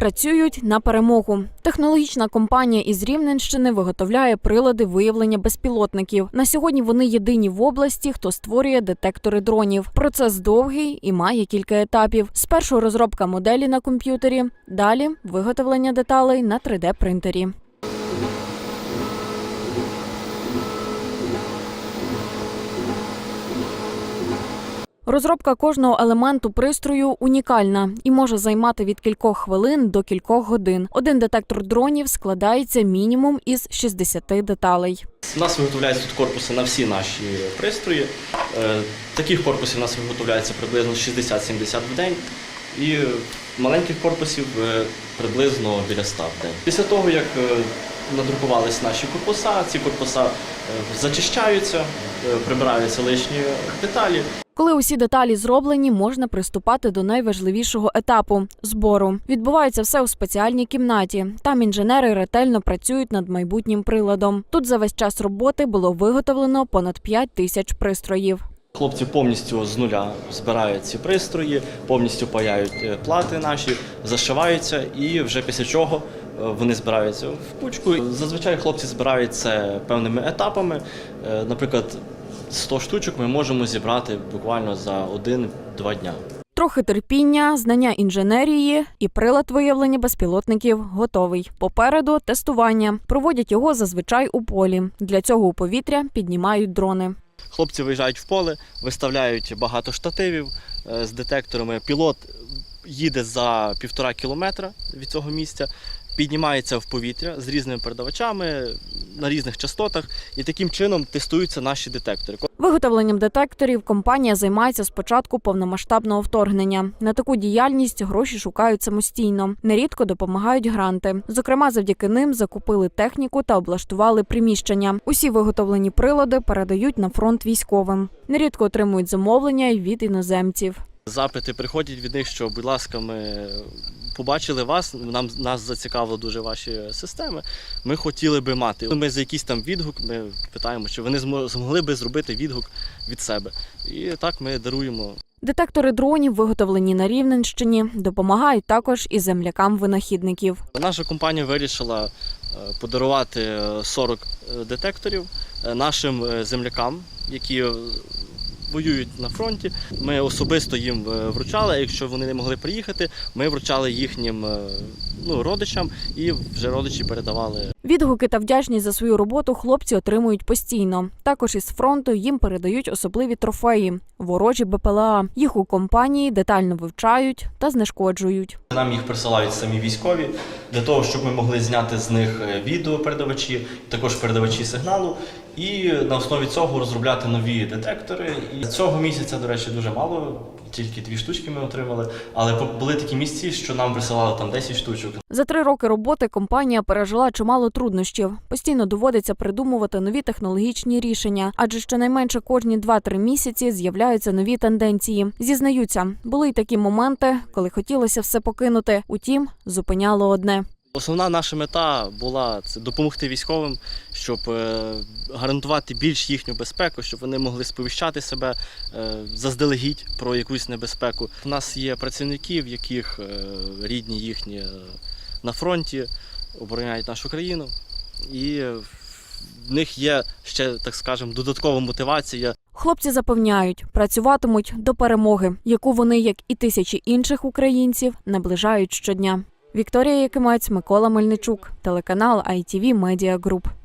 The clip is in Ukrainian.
Працюють на перемогу. Технологічна компанія із Рівненщини виготовляє прилади виявлення безпілотників. На сьогодні вони єдині в області, хто створює детектори дронів. Процес довгий і має кілька етапів. Спершу розробка моделі на комп'ютері, далі виготовлення деталей на 3D принтері. Розробка кожного елементу пристрою унікальна і може займати від кількох хвилин до кількох годин. Один детектор дронів складається мінімум із 60 деталей. У нас виготовляються тут корпуси на всі наші пристрої. Е, Таких корпусів у нас виготовляється приблизно 60-70 в день. І маленьких корпусів е, приблизно біля 100 в день. Після того, як е, надрукувались наші корпуса, ці корпуса е, зачищаються, е, прибираються лишні деталі. Коли усі деталі зроблені, можна приступати до найважливішого етапу збору. Відбувається все у спеціальній кімнаті. Там інженери ретельно працюють над майбутнім приладом. Тут за весь час роботи було виготовлено понад 5 тисяч пристроїв. Хлопці повністю з нуля збирають ці пристрої, повністю паяють е, плати наші, зашиваються і вже після чого вони збираються в кучку. Зазвичай хлопці збирають це певними етапами. Е, Наприклад, 100 штучок ми можемо зібрати буквально за один-два дня. Трохи терпіння, знання інженерії і прилад виявлення безпілотників готовий. Попереду тестування. Проводять його зазвичай у полі. Для цього у повітря піднімають дрони. Хлопці виїжджають в поле, виставляють багато штативів е, з детекторами. Пілот їде за півтора кілометра від цього місця, піднімається в повітря з різними передавачами на різних частотах, і таким чином тестуються наші детектори. Виготовленням детекторів компанія займається з початку повномасштабного вторгнення. На таку діяльність гроші шукають самостійно. Нерідко допомагають гранти. Зокрема, завдяки ним закупили техніку та облаштували приміщення. Усі виготовлені прилади передають на фронт військовим. Нерідко отримують замовлення й від іноземців. Запити приходять від них, що, будь ласка, ми побачили вас, нам нас зацікавили дуже ваші системи. Ми хотіли би мати. Ми за якийсь там відгук ми питаємо, чи вони змо- змогли би зробити відгук від себе. І так ми даруємо Детектори дронів, виготовлені на Рівненщині, допомагають також і землякам винахідників. Наша компанія вирішила е, подарувати е, 40 детекторів е, нашим е, землякам, які е, воюють на фронті. Ми особисто їм е, вручали. Якщо вони не могли приїхати, ми вручали їхнім е, ну, родичам і вже родичі передавали. Відгуки та вдячність за свою роботу хлопці отримують постійно. Також із фронту їм передають особливі трофеї ворожі БПЛА. Їх у компанії детально вивчають та знешкоджують. Нам їх присилають самі військові для того, щоб ми могли зняти з них е, відеопередавачі, також передавачі сигналу, і на основі цього розробляти нові детектори. І цього місяця, до речі, дуже мало, тільки дві штучки ми отримали. Але були такі місці, що нам присилали там 10 штучок. За три роки роботи компанія пережила чимало труднощів. Постійно доводиться придумувати нові технологічні рішення, адже щонайменше кожні 2-3 місяці з'являються нові тенденції. Зізнаються, були й такі моменти, коли хотілося все покинути. Утім, зупиняло одне. Основна наша мета була це допомогти військовим, щоб е, гарантувати більш їхню безпеку, щоб вони могли сповіщати себе е, заздалегідь про якусь небезпеку. У нас є працівники, в яких е, рідні їхні на фронті обороняють нашу країну, і в них є ще, так скажемо, додаткова мотивація Хлопці запевняють, працюватимуть до перемоги, яку вони, як і тисячі інших українців, наближають щодня. Вікторія Якимець, Микола Мельничук, телеканал ITV Media Group.